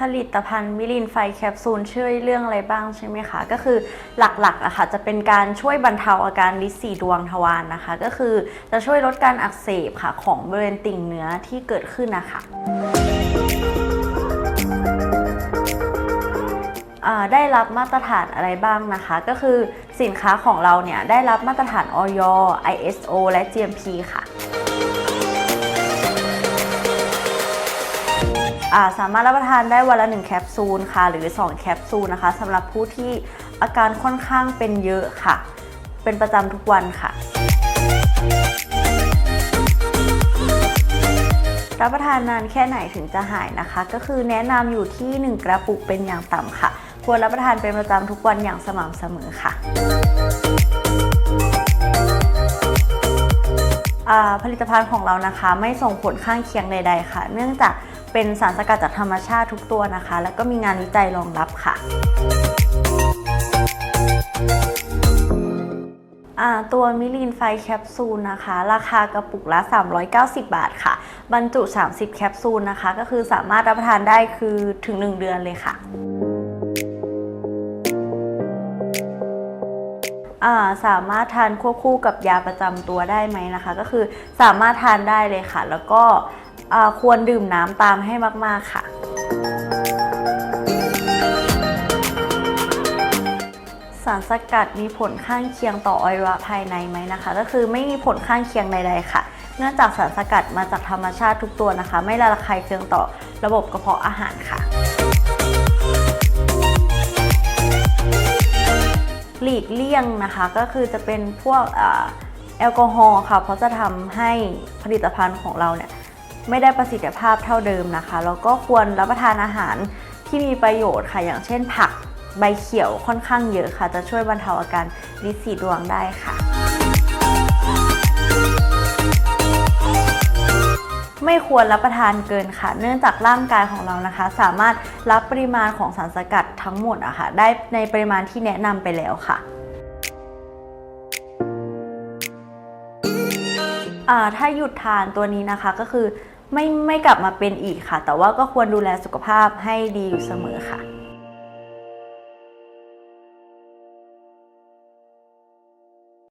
ผลิตภัณฑ์มิลินไฟแคปซูลช่วยเรื่องอะไรบ้างใช่ไหมคะ ก็คือหลักๆอะค่ะจะเป็นการช่วยบรรเทาอาการลิสีดวงทวารนะคะ ก็คือจะช่วยลดการอักเสบค่ะของบริเวณติ่งเนื้อที่เกิดขึ้นนะคะได้รับมาตรฐานอะไรบ้างนะคะ ก็คือสินค้าของเราเนี่ยได้รับมาตรฐานออย ISO และ GMP ค่ะ สามารถรับประทานได้วันละ 1 แคปซูลค่ะ หรือ 2 แคปซูลนะคะสำหรับผู้ที่อาการค่อนข้างเป็นเยอะค่ะ เป็นประจำทุกวันค่ะ รับประทานนานแค่ไหนถึงจะหายนะคะ ก็คือแนะนำอยู่ที่ 1 กระปุกเป็นอย่างต่ำค่ะ ควรรับประทานเป็นประจำทุกวันอย่างสม่ำเสมอค่ะ ผลิตภัณฑ์ของเรานะคะ ไม่ส่งผลข้างเคียงใด ๆ ค่ะ เนื่องจากเป็นสารสกัดจากธรรมชาติทุกตัวนะคะ แล้วก็มีงานวิจัยรองรับค่ะตัวมิลินไฟแคปซูลนะคะ ราคากระปุกละ 390 บาทค่ะ บรรจุ 30 แคปซูลนะคะ ก็คือสามารถรับประทานได้คือถึง 1 เดือนเลยค่ะ สามารถทานควบคู่กับยาประจำตัวได้ไหมนะคะ ก็คือสามารถทานได้เลยค่ะ แล้วก็ควรดื่มน้ำตามให้มาก ๆ ค่ะสารสกัดมีผลข้างเคียงต่ออวัยวะภายในไหมนะคะ ก็คือไม่มีผลข้างเคียงใดๆค่ะ เนื่องจากสารสกัดมาจากธรรมชาติทุกตัวนะคะ ไม่ละลายเคืองต่อระบบกระเพาะอาหารค่ะ กเลี่ยงนะคะ ก็คือจะเป็นพวกแอลกอฮอล์ค่ะ เพราะจะทำให้ผลิตภัณฑ์ของเราเนี่ยไม่ได้ประสิทธิภาพเท่าเดิมนะคะ แล้วก็ควรรับประทานอาหารที่มีประโยชน์ค่ะ อย่างเช่นผักใบเขียวค่อนข้างเยอะค่ะ จะช่วยบรรเทาอาการลินสีดวงได้ค่ะ ไม่ควรรับประทานเกินค่ะ เนื่องจากร่างกายของเรานะคะ สามารถรับปริมาณของสารสกัดทั้งหมดอะค่ะได้ในปริมาณที่แนะนำไปแล้วค่ะอ่าถ้าหยุดทานตัวนี้นะคะก็คือไม่ไม่กลับมาเป็นอีกค่ะ แต่ว่าก็ควรดูแลสุขภาพให้ดีอยู่เสมอค่ะ